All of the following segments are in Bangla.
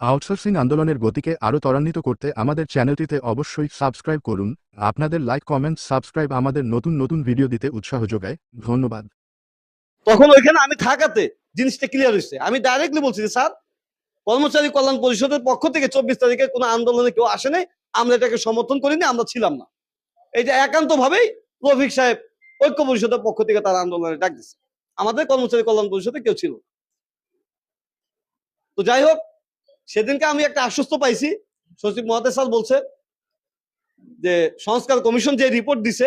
আউটসোর্সিং আন্দোলনের গতিকে আরও ত্বরান্বিত করতে আমাদের চ্যানেলটিতে অবশ্যই সাবস্ক্রাইব করুন। আপনাদের লাইক, কমেন্ট, সাবস্ক্রাইব আমাদের নতুন নতুন ভিডিও দিতে উৎসাহ যোগায়। ধন্যবাদ। তখন ওইখানে আমি থাকাতে জিনিসটা ক্লিয়ার হয়েছে। আমি ডাইরেক্টলি বলছি যে, স্যার, কর্মচারী কল্যাণ পরিষদের পক্ষ থেকে চব্বিশ তারিখে কোনো আন্দোলনে কেউ আসেনি আমরা এটাকে সমর্থন করিনি, আমরা ছিলাম না। এটা একান্ত ভাবেই রফিক সাহেব ঐক্য পরিষদের পক্ষ থেকে তারা আন্দোলনে ডাক দিচ্ছে আমাদের কর্মচারী কল্যাণ পরিষদে কেউ ছিল তো যাই হোক সেদিনকে আমি একটা আশ্বস্ত পাইছি। সচিব স্যার বলছে যে, সংস্কার কমিশন যে রিপোর্ট দিছে,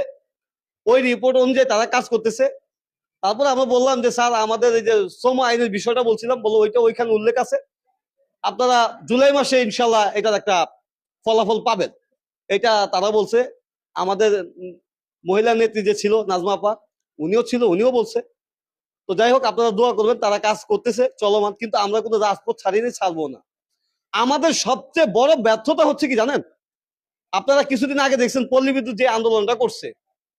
ওই রিপোর্ট অনুযায়ী তারা কাজ করতেছে। তারপর আমরা বললাম যে, স্যার, আমাদের এই যে শ্রম আইনের বিষয়টা বলছিলাম বলল ওইটা ওইখানে উল্লেখ আছে। আপনারা জুলাই মাসে ইনশাল্লাহ এটার একটা ফলাফল পাবেন। এটা তারা বলছে। আমাদের মহিলা নেত্রী যে ছিল, নাজমা আপা, উনিও ছিল, উনিও বলছে। তো যাই হোক, আপনারা দোয়া করবেন, তারা কাজ করতেছে, চলমান। কিন্তু আমরা কোনো রাজপথ ছাড়িয়ে ছাড়বো না। আমাদের সবচেয়ে বড় ব্যর্থতা হচ্ছে কি জানেন? আপনারা কিছুদিন আগে দেখছেন পল্লী বিদ্যুৎ যে আন্দোলনটা করছে,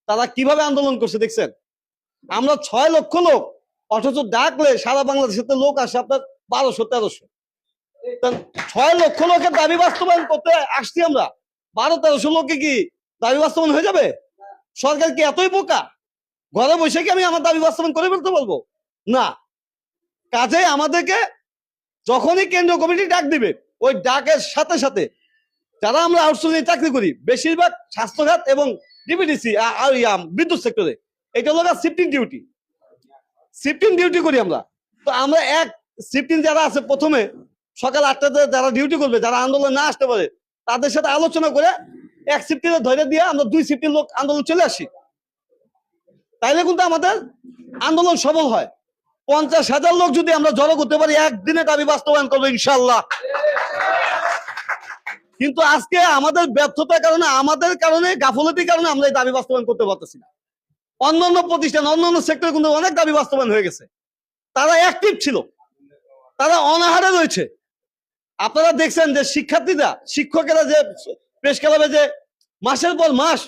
তারা কীভাবে আন্দোলন করছে দেখছেন? আমরা ছয় লক্ষ লোক, অথচ ডাকলে সারা বাংলাদেশের লোক আসে আপনার বারোশো, তেরোশো। ছয় লক্ষ লোকের দাবি বাস্তবায়ন করতে আসছি আমরা। বারো, তেরোশো লোকে কি দাবি বাস্তবায়ন হয়ে যাবে? সরকার কি এতই বোকা? ঘরে বসে কি আমি আমার দাবি বাস্তবায়ন করে ফেলতে পারব না। কাজে আমাদেরকে যখনই কেন্দ্রীয় কমিটি ডাক দিবে, ওই ডাকের সাথে সাথে যারা আমরা আউটসোর্সিং চাকরি করি, বেশিরভাগ স্বাস্থ্যঘাত এবং ডিবিডিসি বিদ্যুৎ সেক্টরে এটা হলো শিফটিং ডিউটি শিফটিং ডিউটি করি আমরা। তো আমরা এক শিফটিং যারা আছে প্রথমে, সকাল আটটাতে যারা ডিউটি করবে, যারা আন্দোলন না আসতে পারে, তাদের সাথে আলোচনা করে এক শিফটিং ধরে দিয়ে আমরা দুই শিফটিং লোক আন্দোলন চলে আসি। তাইলে কিন্তু আমাদের আন্দোলন সফল হয়। পঞ্চাশ হাজার লোক যদি আমরা জড়ো করতে পারি, একদিনে দাবি বাস্তবায়ন করব ইনশাল্লাহ কিন্তু আজকে আমাদের ব্যর্থতার কারণে, আমাদের কারণে, গাফলতির কারণে আমরা এই দাবি বাস্তবায়ন করতে পারতেছি না। অন্যান্য প্রতিষ্ঠান, অন্যান্য সেক্টর কিন্তু অনেক দাবি বাস্তবায়ন হয়ে গেছে। তারা অ্যাক্টিভ ছিল। তারা অনাহারে রয়েছে। আপনারা দেখছেন যে শিক্ষার্থীরা, শিক্ষকেরা যে প্রেস ক্লাবে যে মাসের পর মাস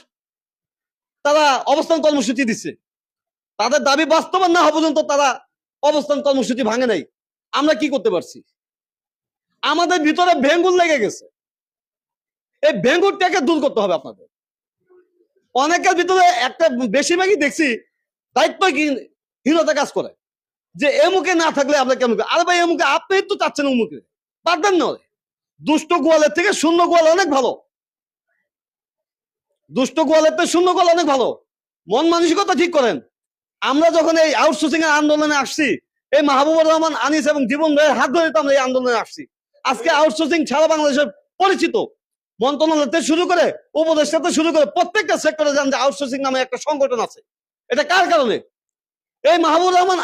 তারা অবস্থান কর্মসূচি দিচ্ছে। তাদের দাবি বাস্তবায়ন না হওয়া পর্যন্ত তারা অবস্থান কর্মসূচি ভাঙে নাই। আমরা কি করতে পারছি? আমাদের ভিতরে ভেঙ্গুল লেগে গেছে। এই ভেঙ্গুরটাকে দূর করতে হবে আপনাদের। অনেকের ভিতরে একটা বেশিরভাগই দেখছি দায়িত্ব হীনতা কাজ করে। যে এমুকে না থাকলে আমরা কেমন আরে ভাই এমুকে আপনি তো চাচ্ছেন উমুকে দেন না। দুষ্ট গোয়ালের থেকে শূন্য গোয়াল অনেক ভালো। দুষ্ট গোয়ালের থেকে শূন্য গোয়াল অনেক ভালো। মন মানসিকতা ঠিক করেন। আমরা যখন এই আউটসোর্সিং এর আন্দোলনে আসছি, এই মাহবুবুর রহমান, আনিস এবং জীবন ভাইয়ের হাত ধরে আমরা এই আন্দোলনে আসছি। আজকে আউটসোর্সিং ছাড়া বাংলাদেশের পরিচিত মন্ত্রণালয়তে শুরু করে উপদেষ্টাতে শুরু করে প্রত্যেকটা সেক্টরে জান যে আউটসোর্সিং নামে একটা সংগঠন আছে। এটা কার কারণে? এই মাহবুবুর রহমান